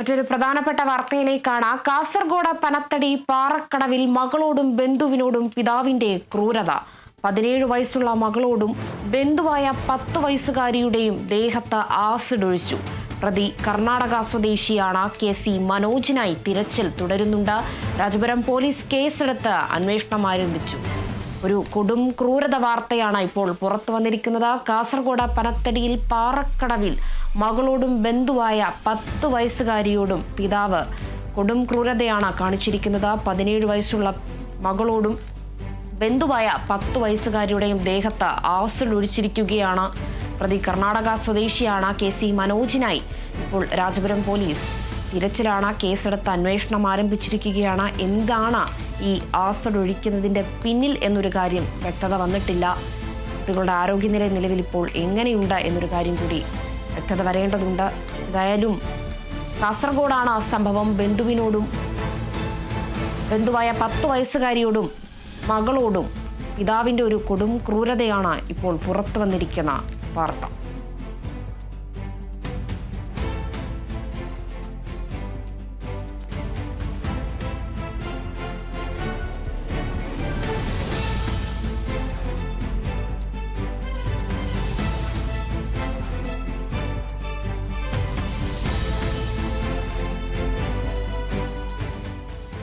മറ്റൊരു പ്രധാനപ്പെട്ട വാർത്തയിലേക്കാണ്. കാസർഗോഡ് പനത്തടി പാറക്കടവിൽ മകളോടും ബന്ധുവിനോടും പിതാവിന്റെ ക്രൂരത. പതിനേഴ് വയസ്സുള്ള മകളോടും ബന്ധുവായ പത്ത് വയസ്സുകാരിയുടെയും ദേഹത്ത് ആസിഡ് ഒഴിച്ചു. പ്രതി കർണാടക സ്വദേശിയാണ്. കെ സി മനോജിനായി തിരച്ചിൽ തുടരുന്നുണ്ട്. രാജപുരം പോലീസ് കേസെടുത്ത് അന്വേഷണം ആരംഭിച്ചു. ഒരു കൊടും ക്രൂരത വാർത്തയാണ് ഇപ്പോൾ പുറത്തു വന്നിരിക്കുന്നത്. കാസർഗോഡ് പനത്തടിയിൽ പാറക്കടവിൽ മകളോടും ബന്ധുവായ പത്ത് വയസ്സുകാരിയോടും പിതാവ് കൊടും ക്രൂരതയാണ് കാണിച്ചിരിക്കുന്നത്. പതിനേഴ് വയസ്സുള്ള മകളോടും ബന്ധുവായ പത്ത് വയസ്സുകാരിയുടെയും ദേഹത്ത് ആസിഡ് ഒഴിച്ചിരിക്കുകയാണ്. പ്രതി കർണാടക സ്വദേശിയാണ് കെ സി മനോജിനായി. ഇപ്പോൾ രാജപുരം പോലീസ് തിരച്ചിലാണ് കേസെടുത്ത് അന്വേഷണം ആരംഭിച്ചിരിക്കുകയാണ്. എന്താണ് ഈ ആസിഡ് ഒഴിക്കുന്നതിന്റെ പിന്നിൽ എന്നൊരു കാര്യം വ്യക്തത വന്നിട്ടില്ല. കുട്ടികളുടെ ആരോഗ്യനില നിലവിൽ ഇപ്പോൾ എങ്ങനെയുണ്ട് എന്നൊരു കാര്യം കൂടി വ്യക്തത വരേണ്ടതുണ്ട്. ഏതായാലും കാസർഗോഡാണ് ആ സംഭവം. ബന്ധുവിനോടും ബന്ധുവായ പത്ത് വയസ്സുകാരിയോടും മകളോടും പിതാവിന്റെ ഒരു കൊടും ക്രൂരതയാണ് ഇപ്പോൾ പുറത്തു വന്നിരിക്കുന്ന വാർത്ത.